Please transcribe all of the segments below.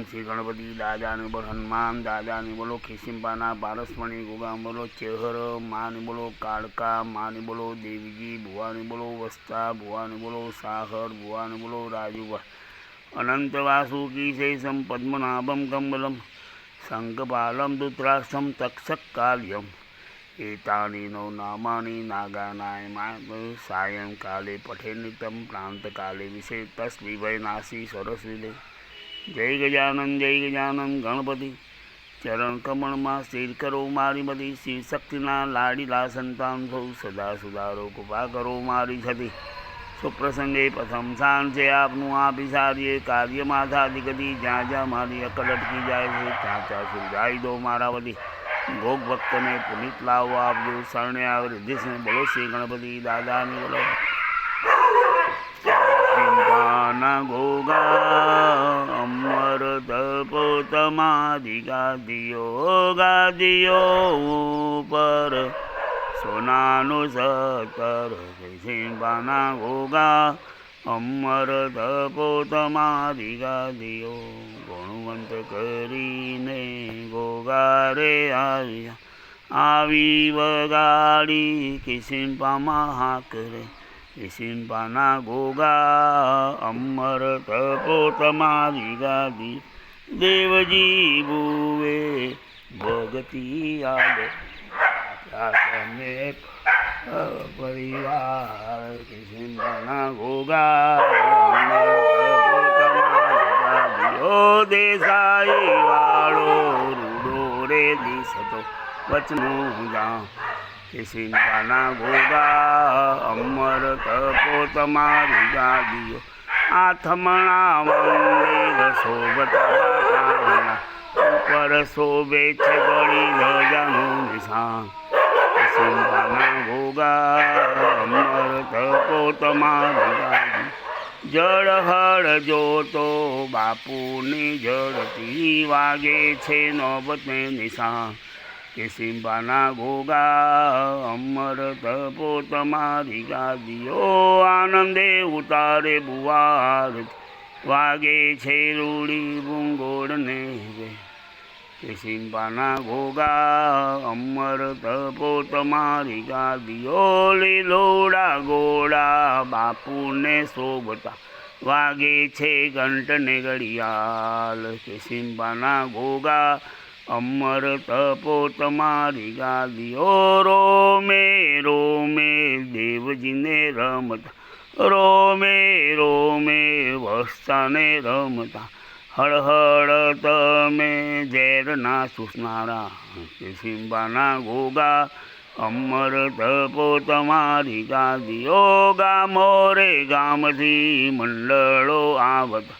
ઓમ શ્રી ગણપતિ દાદાને બોલો, હનુમાન દાદાને બોલો, ખિસિંબાના પારસમણી ગોગામ બોલો, ચેહર માને બોલો, કાળકા માને બોલો, દેવીજી ભુવાને બોલો, વસ્તા ભુવાને બોલો, સાહર ભુવાને બોલો રાજુભા અનંત વાસુકી શેષમ પદ્મનાભમ કમલમ શંખપાલમ દુત્રાક્ષમ તક્ષક કાલ્યમ એતાની નો નામાની નાગાનાય સાયંકાલે પઠે નિતમ પ્રાંતકાલે વિશે તસ્મી ભય નાસી સરસ્વીલે જય ગજાનંદ જય ગજાનંદ ગણપતિ. ચરણ કમળમાં સ્થિર કરો મારી બધી. શિવ શક્તિના લાડીલા સંતાન સૌ સદા સુધારો કૃપા કરો મારી છતી. સુપ્રસંગે પ્રથમ સ્થાન છે આપનું આપી સારીએ કાર્યમાં થાતી ગતિ જ્યાં જ્યાં મારી અકલ અટકી જાય છે, ત્યાં ત્યાં સુધાઈ દો મારા બધી ભોગ ભક્તને પુનિત લાવો આપજો. શરણે આવે રિદ્ધિષ્ણ બોલો શ્રી ગણપતિ દાદાની બોલો. સિંહાના ગોગા અમર તપો તમારી ગાદીઓ ગાદીઓ ઉપર સોનાનું સતર સિંહાના ગોગા અમર તપો તમારી ગાદીઓ ગુણવંત કરીને ગોગારે આવ્યા આવી વગાડી કિસિમ્પા હાક કિસિંપાના ગોગા અમર તપો તમારી ગાદી દેવજી બુવે ભગતી આલે તમે પરિવાર કિસિંપાના ગોગા અમર તપો તમારી ગાદી ઓ દેસાઈ વાળો રૂડો રે દિશતો વચનું જા કિસિંપાના ગોગા, અમર તપો તમારું ગાદીઓ આથમણા વંદે શોભતા ઉપર શોભે છે ગળી ધજાનું નિશાન. કિસિંપાના ગોગા, અમર તપો તમારું ગાદી જળ હળ જોતો બાપુની જળતી વાગે છે નોબતને નિશાન. કે ગોગા અમર તપો તમારી ગાદીઓ, આનંદે ઉતારે બુવાર. વાગે છે રૂડી બુંગોળને રે. કે સિંબાના ઘોગા અમર તપો તમારી ગાદીઓ, લીલોડા ગોળા બાપુને શોભતા. વાગે છે ઘંટને ઘડિયાળ. કે સિંબાના ગોગા અમર તપો તમારી ગાદીઓ, રોમે રોમે, દેવજીને રમતા. રોમે રોમે વસ્તાને રમતા. હળહળ તમે ઝેરના સુસનારા સિંબાના ગોગા, અમર તપો તમારી ગાદીઓ, ગામો રે ગામથી મંડળો આવતા.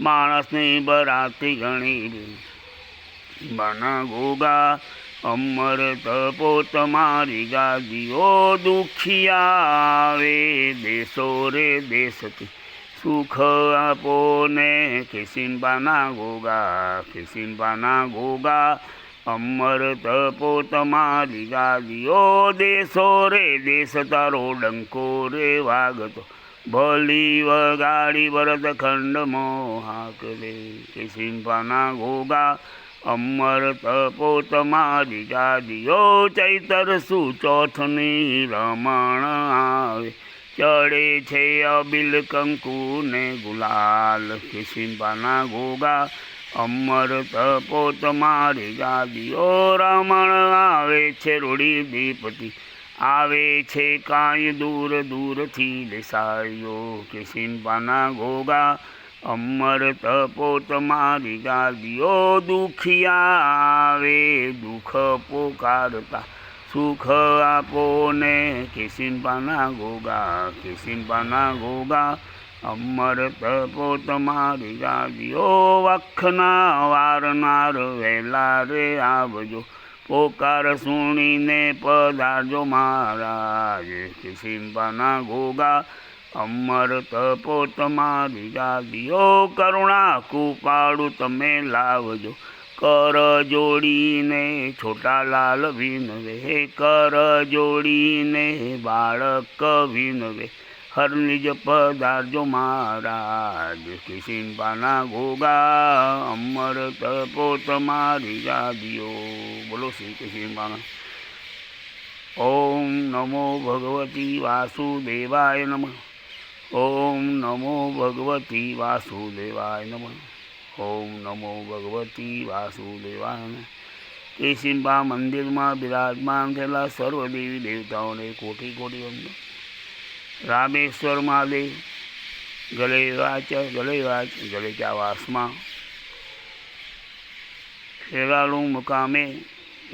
માણસની બરાતી ઘણી બાના ગોગા અમર તપો તમારી ગાદીઓ દુખિયા આવે. દેશો રે દેશથી સુખ આપો ને. કિસિંબાના ગોગા કિસિંબાના ગોગા, અમર તપો તમારી ગાદીઓ. દેશો રે દેશ તારો ડંકો રે વાગતો. ભલી વગાડી ભરત ખંડ મોહાક રે કિસિંબાના ગોગા અમર તપો તમારી જાદીઓ ચૈતર સુચોથની રમણ આવે. ચડે છે અબિલ કંકુ ને ગુલાલ કિસિંબાના ગોગા અમર તપો તમારી જાદીઓ રમણ આવે છે રૂડી દીપતી આવે છે કાંઈ દૂર દૂરથી લેસાયો કિસિંબાના ગોગા અમર તપો તમારી ગાદીઓ દુખિયા આવે દુઃખ પોકારતા સુખ આપો ને. કિસિંબાના ગોગા કિસિંબાના ગોગા, અમર તપો તમારી ગાદીઓ વખના વારનાર વહેલા રે આવજો. પોકાર સુણીને પધારજો મહારાજ. કિસિંબાના ગોગા અમર તપો તમારી ગાદીઓ કરુણા કૃપાળું તમે લાવજો. કર જોડીને છોટા લાલ વિનવે, કર જોડીને બાળક વિનવે. હર નિજ પધારજો મહારાજ કિશિનપાના ગોગા અમર તપો તમારી ગાદીઓ બોલો શ્રી કિશિનપાના ઓમ નમો ભગવતી વાસુદેવાય નમઃ. ઓમ નમો ભગવતી વાસુદેવાય નમ. ઓમ નમો ભગવતી વાસુદેવાય નમ. કેશિંબા મંદિરમાં બિરાજમાન થયેલા સર્વ દેવી દેવતાઓને કોટી કોટી વંદન. રામેશ્વર મહાદેવ ગલે વાચ ગલે વાચ ગલેચા વાસમાં ખેરાલુ મુકામે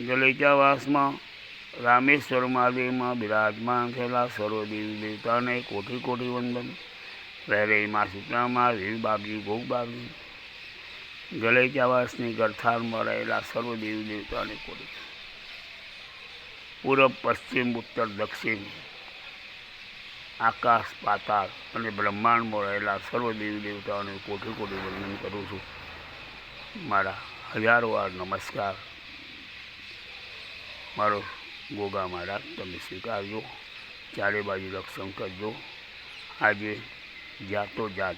ગલેચા વાસમાં રામેશ્વર મહાદેવમાં બિરાજમાન થયેલા સર્વ દેવી દેવતાને કોટી કોટી વંદન. વહેરેમાં સૂત્રામાં વીર બાબજી ભોગ બાબજી ગલેચાવાસની ગરથારમાં રહેલા સર્વ દેવી દેવતાને કોટી પૂરબ, પશ્ચિમ, ઉત્તર, દક્ષિણ. આકાશ, પાતાળ અને બ્રહ્માંડમાં રહેલા સર્વ દેવી દેવતાઓને કોટી કોટી વંદન કરું છું. મારા હજારો વાર નમસ્કાર. મારો ગોગા મહારાજ, તમે સ્વીકારજો. ચારે બાજુ રક્ષણ કરજો. આજે જાતો જાત.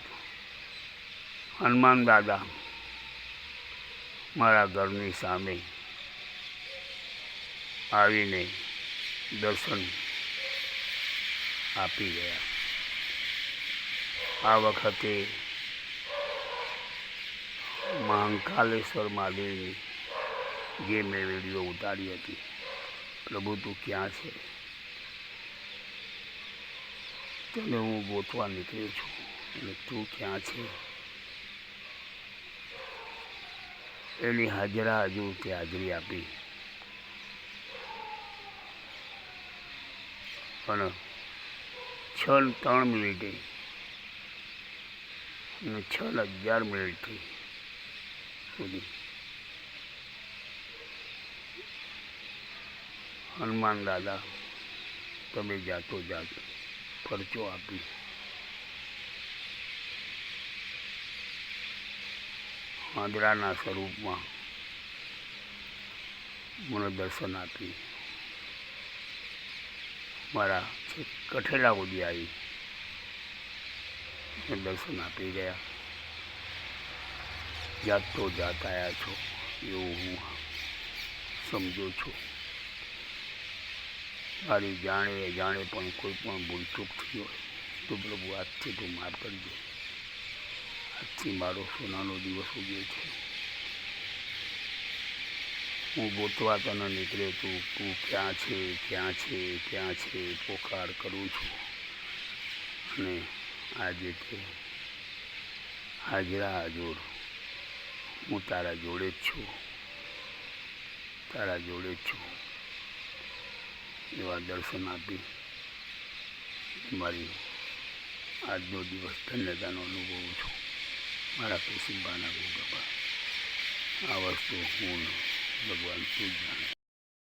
હનુમાન દાદા મારા ઘરની સામે આવીને દર્શન આપી ગયા આ વખતે મહાંકાલેશ્વર મહાદેવની જે મેં વીડિયો ઉતારી હતી પ્રભુ તું ક્યાં છે? તને હું ગોતવા નીકળ્યો છું અને તું ક્યાં છે? એની હાજરા હજુ તે હાજરી આપી. પણ છ ત્રણ મિનિટે, અને છ અગિયાર મિનિટથી સુધી હનુમાન દાદા, તમે જાતો જાત પરચો આપી. આંધળાના સ્વરૂપમાં મને દર્શન આપી. મારા કઠેલા ઉડી આવી. દર્શન આપી ગયા. જાતો જાત આવ્યા છો, એવું હું સમજો છું. મારી જાણે જાણે પણ કોઈ પણ ભૂલચૂક થઈ હોય તો પ્રભુ આજથી તું માફ કરજે. આજથી મારો સોનાનો દિવસ ઉગ્યો છે. હું ગોતવા તને નીકળ્યો છું. તું ક્યાં છે ક્યાં છે ક્યાં છે પોકાર કરું છું. અને આજે તે હાજરા હાજર હું તારા જોડે જ છું. તારા જોડે જ છું. એવા દર્શન આપી મારી આજનો દિવસ ધન્યતાનો અનુભવું છું. મારા કુસુંબાના ગુગબા આ વસ્તુ હું ભગવાન તું જાણે